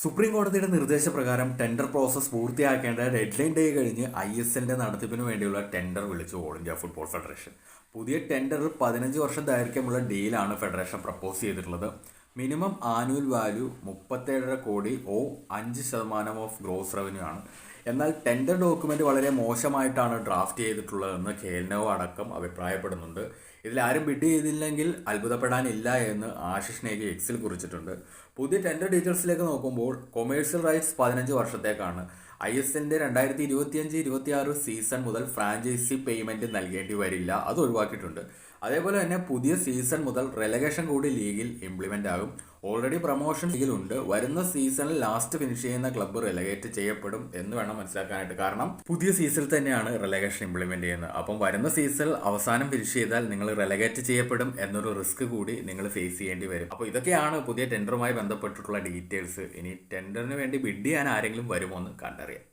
Supreme കോടതിയുടെ നിർദ്ദേശപ്രകാരം tender process പൂർത്തിയാക്കേണ്ട ഡെഡ് ലൈൻ ഡേ കഴിഞ്ഞ് ഐ എസ് എല്ലിന്റെ നടത്തിപ്പിന് വേണ്ടിയുള്ള ടെൻഡർ വിളിച്ചു ഓൾ ഇന്ത്യ ഫുട്ബോൾ ഫെഡറേഷൻ പുതിയ ടെൻഡർ പതിനഞ്ച് വർഷം ദൈർഘ്യമുള്ള ഡീലാണ് ഫെഡറേഷൻ പ്രപ്പോസ് ചെയ്തിട്ടുള്ളത്. മിനിമം ആനുവൽ വാല്യൂ മുപ്പത്തേഴര കോടി ഓ അഞ്ച് ശതമാനം ഓഫ് ഗ്രോസ് റവന്യൂ ആണ്. എന്നാൽ ടെൻഡർ ഡോക്യുമെന്റ് വളരെ മോശമായിട്ടാണ് ഡ്രാഫ്റ്റ് ചെയ്തിട്ടുള്ളതെന്ന് ഖേൽനോ അടക്കം അഭിപ്രായപ്പെടുന്നുണ്ട്. ഇതിൽ ആരും ബിഡ് ചെയ്തില്ലെങ്കിൽ അത്ഭുതപ്പെടാനില്ല എന്ന് ആശിഷ് നേഗി എക്സിൽ കുറിച്ചിട്ടുണ്ട്. പുതിയ ടെൻഡർ ഡീറ്റെയിൽസിലേക്ക് നോക്കുമ്പോൾ കൊമേഴ്സ്യൽ റൈറ്റ്സ് പതിനഞ്ച് വർഷത്തേക്കാണ്. ഐ എസ് എല്ലിന്റെ രണ്ടായിരത്തി ഇരുപത്തിയഞ്ച് ഇരുപത്തിയാറ് സീസൺ മുതൽ ഫ്രാഞ്ചൈസി പേയ്മെന്റ് നൽകേണ്ടി വരില്ല. അത് ഒഴിവാക്കിയിട്ടുണ്ട്. അതേപോലെ തന്നെ പുതിയ സീസൺ മുതൽ റെലഗേഷൻ കൂടി ലീഗിൽ ഇംപ്ലിമെന്റ് ആകും. ഓൾറെഡി പ്രൊമോഷൻ ഇതിലുണ്ട്. വരുന്ന സീസണിൽ ലാസ്റ്റ് ഫിനിഷ് ചെയ്യുന്ന ക്ലബ്ബ് റിലഗേറ്റ് ചെയ്യപ്പെടും എന്ന് വേണം മനസ്സിലാക്കാനായിട്ട്. കാരണം പുതിയ സീസണിൽ തന്നെയാണ് റിലഗേഷൻ ഇംപ്ലിമെന്റ് ചെയ്യുന്നത്. അപ്പം വരുന്ന സീസണിൽ അവസാനം ഫിനിഷ് ചെയ്താൽ നിങ്ങൾ റിലഗേറ്റ് ചെയ്യപ്പെടും എന്നൊരു റിസ്ക് കൂടി നിങ്ങൾ ഫേസ് ചെയ്യേണ്ടി വരും. അപ്പോൾ ഇതൊക്കെയാണ് പുതിയ ടെൻഡറുമായി ബന്ധപ്പെട്ടിട്ടുള്ള ഡീറ്റെയിൽസ് ഇനി ടെൻഡറിന് വേണ്ടി ബിഡ് ചെയ്യാൻ ആരെങ്കിലും വരുമോ എന്ന് കണ്ടറിയാം.